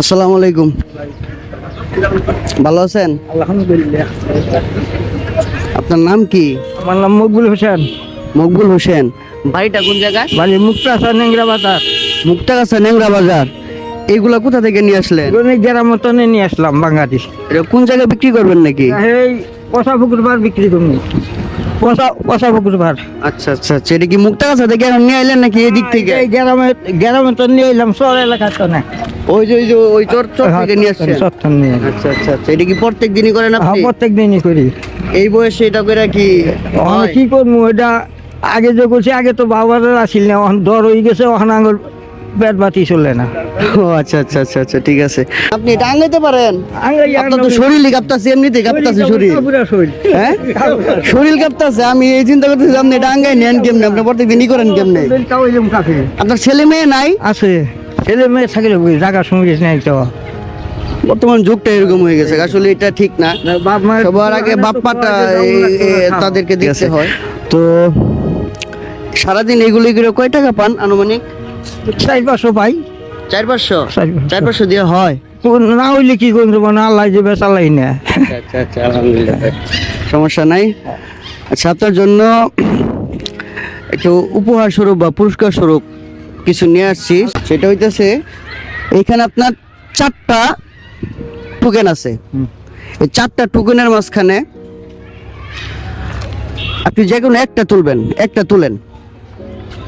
আসসালামু আলাইকুম। ভালো আছেন? আলহামদুলিল্লাহ। আপনার নাম কি? আমার নাম মকবুল হোসেন। মকবুল হোসেন। বাড়িটা কোন জায়গায়? বাড়ি মুক্তা নেংরা বাজার। মুক্তাগাছা নেংরা বাজার। এইগুলা কোথা থেকে নিয়ে আসলেন? গ্রাম মতনে নিয়ে আসলাম বাংলাদেশ এটা কোন জায়গায় বিক্রি করবেন নাকি? এই পশা পুকুর বার বিক্রি করব। আচ্ছা আচ্ছা আচ্ছা এটা কি মুক্তাগাছা থেকে নিয়ে আইলেন নাকি এদিক থেকে? এই গ্রামে গ্রামে তো নিয়ে এলাম শহর এলাকার তো না। ওই যে ওই যে ওই চর চর থেকে নিয়ে আসছেন? নিয়ে আচ্ছা আচ্ছা আচ্ছা এটা কি প্রত্যেক দিনই করেন হ্যাঁ আপনি প্রত্যেক দিনই করি। এই বয়সে এটা করে কি এখন কি করব এটা আগে যে করছি আগে তো বাবার আসিল না দর হয়ে গেছে পেট বাতি চলে না। ও আচ্ছা আচ্ছা আচ্ছা আচ্ছা ঠিক আছে। আপনি এটা আঙ্গাইতে পারেন। আপনার তো শরীরই কাঁপতাছে এমনিতেই কাঁপতাছে শরীর শরীর। হ্যাঁ? শরীর কাঁপতাছে আমি এই চিন্তা করতেছি আপনি এটা আঙ্গাই নেন কেমনে? আপনি প্রত্যেক দিনই করেন কেমনে? আপনার ছেলে মেয়ে নাই? আছে। ছেলে মেয়ে থাকলে জায়গা সঙ্গে নাই তো। বর্তমান যুগটা এরকম হয়ে গেছে আসলে এটা ঠিক না। সবার আগে বাপ্পাটা এই- এই- তাদেরকে দেখতে হয়। তো সারাদিন এগুলি করে কয় টাকা পান আনুমানিক? চার পাঁচশো পাই। চার পাঁচশো? চার পাঁচশো। দিয়ে হয়? না হইলে কি করব? না আল্লাহ যে বেচালাই না আচ্ছা আচ্ছা আলহামদুলিল্লাহ। সমস্যা নাই। আচ্ছা আপনার জন্য একটু উপহার স্বরূপ বা পুরস্কার স্বরূপ কিছু নিয়ে আসছি। সেটা হইতেছে এখানে আপনার চারটা টোকেন আছে। এই চারটা টোকেনের মাঝখানে আপনি যে কোনো একটা তুলবেন একটা তুলেন।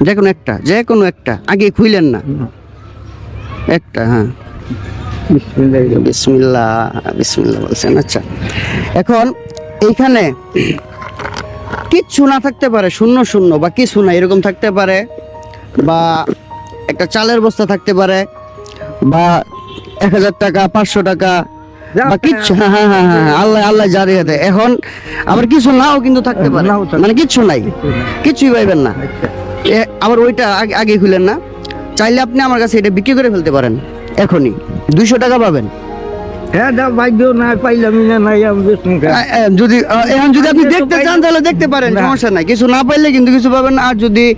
যে কোনো একটা যে কোনো একটা আগে খুইলেন না। একটা হ্যাঁ। বিসমিল্লাহ। বিসমিল্লাহ বলছেন আচ্ছা। এখন এইখানে কিচ্ছু না থাকতে পারে শূন্য শূন্য বা কিছু না এরকম থাকতে পারে বা একটা চালের বস্তা থাকতে পারে বা এক হাজার টাকা পাঁচশো টাকা বা কিচ্ছু হ্যাঁ হ্যাঁ হ্যাঁ হ্যাঁ আল্লাহ আল্লাহ জারি হাতে এখন আবার কিছু নাও কিন্তু থাকতে পারে মানে কিচ্ছু নাই কিছুই পাইবেন না। এ, আবার ওইটা আগে খুলেন না। চাইলে আপনি আমার কাছে এটা বিক্রি করে ফেলতে পারেন। এখনই। দুইশো টাকা পাবেন। হ্যাঁ যা ভাগ্য না পাইলাম না নাই আমি বেশ মুখে আ, আ, যদি এখন যদি আপনি দেখতে চান তাহলে দেখতে পারেন সমস্যা নাই। কিছু না পাইলে কিন্তু কিছু পাবেন আর যদি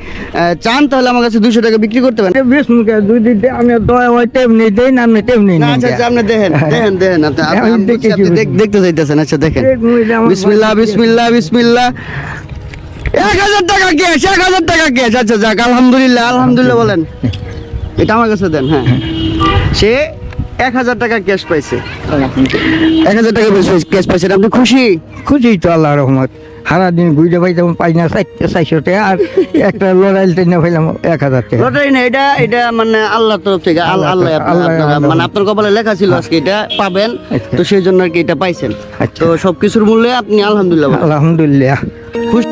চান তাহলে আমার কাছে দুশো টাকা বিক্রি করতে পারেন। বেশ মুখে দুই দিন আমি দয়া হয় তেমনি দেই না আমি তেমনি আচ্ছা আচ্ছা আপনি দেখেন দেখেন দেখেন আপনি আপনি- আমি আমি দেখে বলছি, আপনি কি দেখ- দেখতে চাইতেছেন। আচ্ছা দেখেন। বিসমিল্লাহ বিসমিল্লাহ বিসমিল্লাহ। এক হাজার টাকা ক্যাশ এক হাজার টাকা ক্যাশ আচ্ছা যাক আলহামদুলিল্লাহ আলহামদুলিল্লাহ বলেন। এটা আমার কাছে দেন হ্যাঁ। সে এক হাজার টাকা ক্যাশ পাইছে। এক হাজার টাকা ক্যাশ পাইছেন আপনি খুশি? খুশি তো আল্লাহ রহমত। সারা দিন ঘুরে পাইতাম পাই না চারশো টাকা আর একটা লড়াইল টেনে পাইলাম এক হাজার টাকা। লটারি না এটা এটা মানে আল্লাহর তরফ থেকে আল্লাহ আল্লাহ আল্লাহ- মানে আপনার কপালে লেখা ছিল আজকে এটা পাবেন। আচ্ছা। তো সেই জন্য আর কি এটা পাইছেন। আচ্ছা। তো সবকিছুর মূল্যে আপনি আলহামদুলিল্লাহ। আলহামদুলিল্লাহ। খুশি